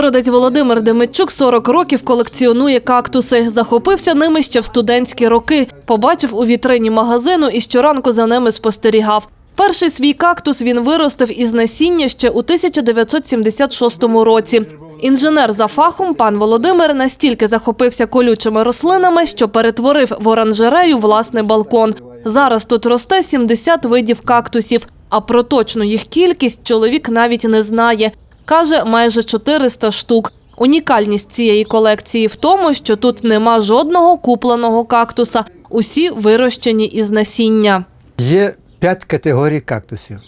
Ужгородець Володимир Демитчук 40 років колекціонує кактуси. Захопився ними ще в студентські роки. Побачив у вітрині магазину і щоранку за ними спостерігав. Перший свій кактус він виростив із насіння ще у 1976 році. Інженер за фахом пан Володимир настільки захопився колючими рослинами, що перетворив в оранжерею власний балкон. Зараз тут росте 70 видів кактусів, а про точну їх кількість чоловік навіть не знає. Каже, майже 400 штук. Унікальність цієї колекції в тому, що тут нема жодного купленого кактуса. Усі вирощені із насіння. Є п'ять категорій кактусів.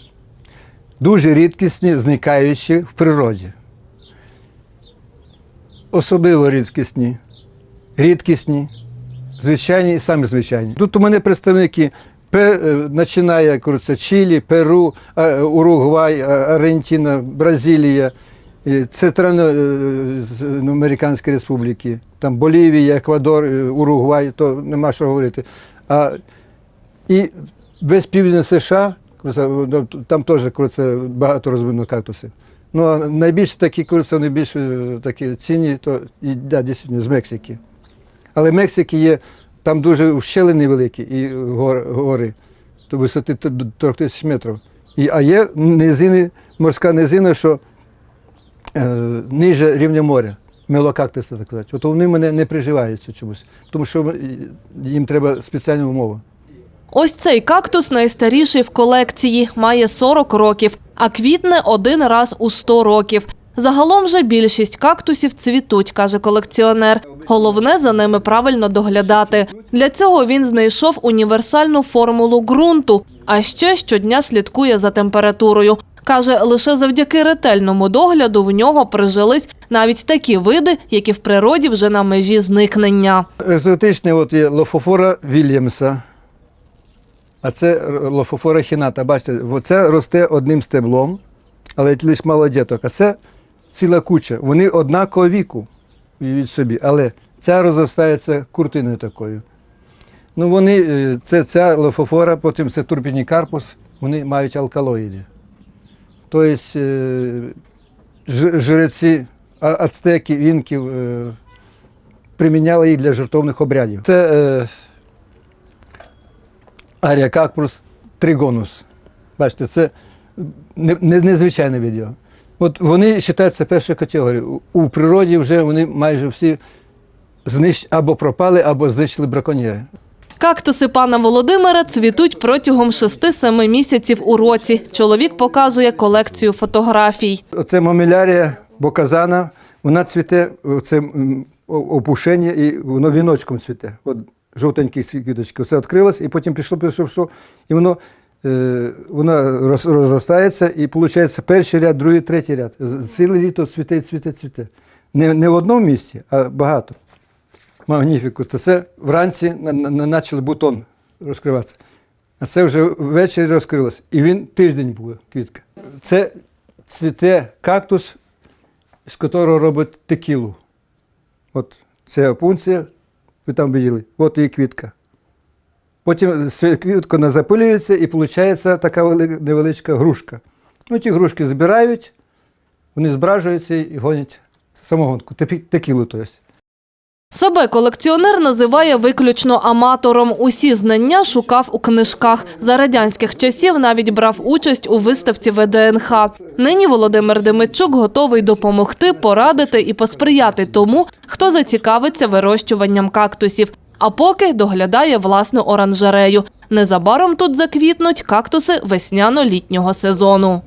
Дуже рідкісні, зникаючі в природі. Особливо рідкісні, рідкісні, звичайні і самі звичайні. Тут у мене представники починає кажеться, Чилі, Перу, е, Уругвай, е, Аргентина, Бразилія, е, Центральноамериканські республіки, там Болівія, Еквадор, е, Уругвай, то нема що говорити. А і весь південь США, ну, там теж багато розвинено кактусів. Ну, а найбільш такі, кажеться, вони більш е, такі цінні, то да, дійсно, з Мексики. Але в Мексики є, там дуже ущелини великі і гор, гори, то висоти до 3 тисяч метрів. І, а є низини, морська низина, що е, ниже рівня моря. Мелокактуси, так сказати. От вони мене не приживаються чомусь, тому що е, їм треба спеціальна умова. Ось цей кактус найстаріший в колекції, має 40 років, а квітне один раз у 100 років. Загалом же більшість кактусів цвітуть, каже колекціонер. Головне за ними правильно доглядати. Для цього він знайшов універсальну формулу ґрунту, а ще щодня слідкує за температурою. Каже, лише завдяки ретельному догляду в нього прижились навіть такі види, які в природі вже на межі зникнення. Екзотичний от є лофофора Вільямса, а це лофофора хіната. Бачите, це росте одним стеблом, але лише мало діток. А це ціла куча. Вони однакового віку від собі, але ця розростається куртиною такою. Ну, вони, е, це ця лофофора, потім це турпінікарпус, вони мають алкалоїди. Тобто е, жреці а- ацтеків, інків е, приміняли їх для жертовних обрядів. Це аріакакпус тригонус. Бачите, це не- не- незвичайне відео. От вони вважаються першою категорією. У- природі вже вони майже всі знищ... або пропали, або знищили браконьєри. Кактуси пана Володимира цвітуть протягом 6-7 місяців у році. Чоловік показує колекцію фотографій. Оце мамілярія боказана, вона цвіте, це опушення, і воно віночком цвіте. От жовтенькі квіточки. Все відкрилось, і потім пішло, пішло, пішло, і воно, е, роз- розростається, і виходить перший ряд, другий, третій ряд. Ціле літо цвіте, цвіте, цвіте. Не, не в одному місці, а багато. Магніфікус. Це все вранці почали бутон розкриватися. А це вже ввечері розкрилось. І він тиждень буде, квітка. Це цвіте кактус, з якого роблять текілу. От це опунція, ви там бачили, от її квітка. Потім з квітка вона запилюється і виходить така вели- невеличка грушка. Ну, ті грушки збирають, вони збражуються і гонять самогонку, текілу, тобто. Себе колекціонер називає виключно аматором. Усі знання шукав у книжках. За радянських часів навіть брав участь у виставці ВДНХ. Нині Володимир Демичук готовий допомогти, порадити і посприяти тому, хто зацікавиться вирощуванням кактусів. А поки доглядає власну оранжерею. Незабаром тут заквітнуть кактуси весняно-літнього сезону.